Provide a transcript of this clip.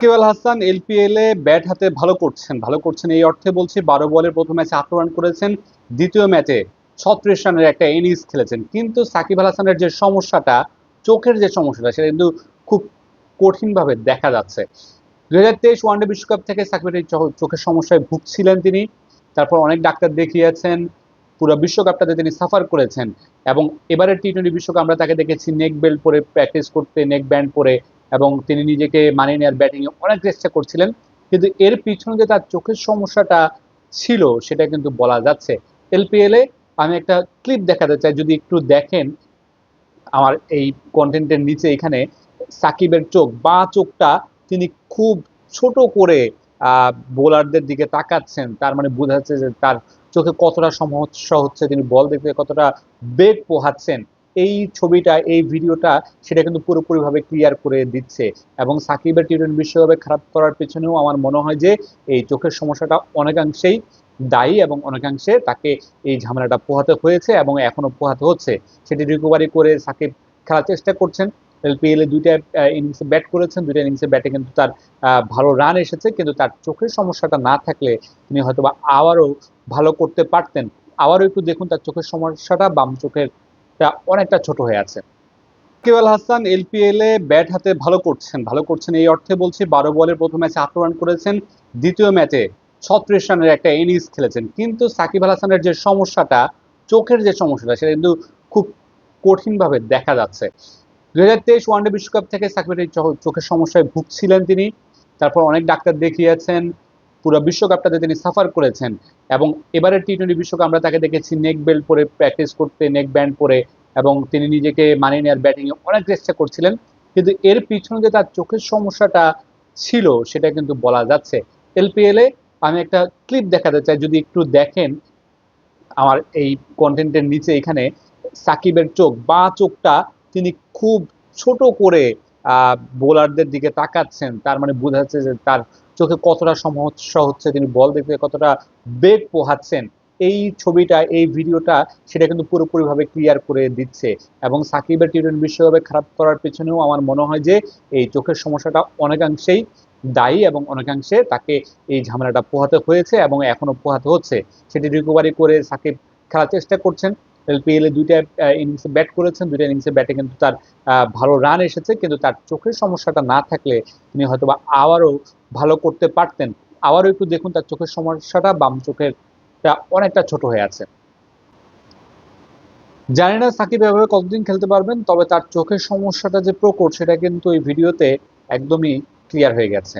Shakib Hasan LPL এ bat হাতে ভালো করছেন। ভালো করছেন এই অর্থে বলছি বারো বলের প্রথম ম্যাচে আট রান করেছেন। দ্বিতীয় ম্যাচে ছত্রিশ রানের একটা ইনিংস খেলেছেন। কিন্তু সাকিব আল হাসানের যে সমস্যাটা, চোখের যে সমস্যাটা, সেটা কিন্তু খুব কঠিনভাবে দেখা যাচ্ছে। দুই হাজার তেইশ ওয়ানডে বিশ্বকাপ থেকে সাকিবের এই চোখের সমস্যায় ভুগছিলেন তিনি। তারপর অনেক ডাক্তার দেখিয়েছেন। পুরো বিশ্বকাপটাতে তিনি সাফার করেছেন। এবং এবারের টি টোয়েন্টি বিশ্বকাপ আমরা তাকে দেখেছি নেক বেল্ট পরে প্র্যাকটিস করতে নেক ব্যান্ড পরে। এবং তিনি নিজেকে মানিয়ে নেওয়ার ব্যাটিংয়ে অনেক চেষ্টা করছিলেন, কিন্তু এর পিছনে যে তার চোখের সমস্যাটা ছিল, সেটা কিন্তু বলা যাচ্ছে। এলপিএল আমি একটা ক্লিপ দেখাতে চাই, যদি একটু দেখেন আমার এই কন্টেন্টের নিচে এখানে সাকিবের চোখ, বা চোখটা তিনি খুব ছোট করে বোলারদের দিকে তাকাচ্ছেন। তার মানে বোঝা যাচ্ছে যে তার চোখে কতটা সমস্যা হচ্ছে, তিনি বল দেখতে কতটা বেগ পোহাচ্ছেন। এই ছবিটা, এই ভিডিওটা সেটা কিন্তু পুরোপুরিভাবে ক্লিয়ার করে দিচ্ছে। এবং সাকিবের টি টোয়েন্টি বিশ্বকাপে খারাপ করার পেছনেও আমার মনে হয় যে এই চোখের সমস্যাটা অনেকাংশেই দায়ী এবং অনেকাংশে তাকে এই ঝামেলাটা পোহাতে হয়েছে এবং এখনও পোহাতে হচ্ছে। সেটি রিকভারি করে সাকিব খেলার চেষ্টা করছেন। এলপিএল দুইটা ইনিংসে ব্যাট করেছেন। দুইটা ইনিংসে ব্যাটে কিন্তু তার ভালো রান এসেছে। কিন্তু তার চোখের সমস্যাটা না থাকলে তিনি হয়তো বা আবারও ভালো করতে পারতেন। আবারও একটু দেখুন তার চোখের সমস্যাটা, বাম চোখের অনেকটা ছোট হয়ে আছে। সাকিব আল হাসান এলপিএল এ ব্যাট হাতে ভালো করছেন ভালো করছেন এই অর্থে বলছি বারো বলের প্রথম ম্যাচে আট রান করেছেন, দ্বিতীয় ম্যাচে ছত্রিশ রানের একটা ইনিংস খেলেছেন। কিন্তু সাকিব আল হাসানের যে সমস্যাটা, চোখের যে সমস্যাটা, সেটা কিন্তু খুব কঠিনভাবে দেখা যাচ্ছে। দুই হাজার তেইশ ওয়ানডে বিশ্বকাপ থেকে সাকিবের চোখের সমস্যায় ভুগছিলেন তিনি। তারপর অনেক ডাক্তার দেখিয়েছেন পুরো বিশ্বকাপটাতে তিনি সাফার করেছেন। এবং এবারের টি টোয়েন্টি বিশ্বকাপ আমরা তাকে দেখেছি নেক বেল্ট পরে প্র্যাকটিস করতে নেক ব্যান্ড পরে, এবং তিনি নিজেকে মানিয়ে নেওয়ার ব্যাটিংয়ে অনেক চেষ্টা করছিলেন। কিন্তু এর পিছনে যে তার চোখের সমস্যাটা ছিল, সেটা কিন্তু বলা যাচ্ছে। এলপিএল আমি একটা ক্লিপ দেখাতে চাই, যদি একটু দেখেন আমার এই কন্টেন্টের নিচে এখানে, সাকিবের চোখ, বা চোখটা তিনি খুব ছোট করে বোলারদের দিকে তাকাচ্ছেন। তার মানে বোঝা যাচ্ছে যে তার চোখে কতটা সমস্যা হচ্ছে, তিনি বল দেখতে কতটা বেগ পোহাচ্ছেন, এই ছবিটা, এই ভিডিওটা সেটা কিন্তু পুরোপুরিভাবে ক্লিয়ার করে দিচ্ছে। এবং সাকিবের টি টোয়েন্টি বিশ্বকাপে খারাপ করার পেছনেও আমার মনে হয় যে এই চোখের সমস্যাটা অনেকাংশেই দায়ী এবং অনেকাংশে তাকে এই ঝামেলাটা পোহাতে হয়েছে এবং এখনও পোহাতে হচ্ছে। সেটি রিকভারি করে সাকিব খেলার চেষ্টা করছেন। এলপিএল এ দুইটা ইনিংসে ব্যাট করেছেন, দুইটা ইনিংসে ব্যাটে কিন্তু তার ভালো রান এসেছে, কিন্তু তার চোখের সমস্যাটা না থাকলে তিনি হয়তো বা আবারও ভালো করতে পারতেন। আবারও একটু দেখুন তার চোখের সমস্যাটা, বাম চোখের অনেকটা ছোট হয়ে আছে। জানি না সাকিব এভাবে কতদিন খেলতে পারবেন, তবে তার চোখের সমস্যাটা যে প্রকট, সেটা কিন্তু এই ভিডিওতে একদমই ক্লিয়ার হয়ে গেছে।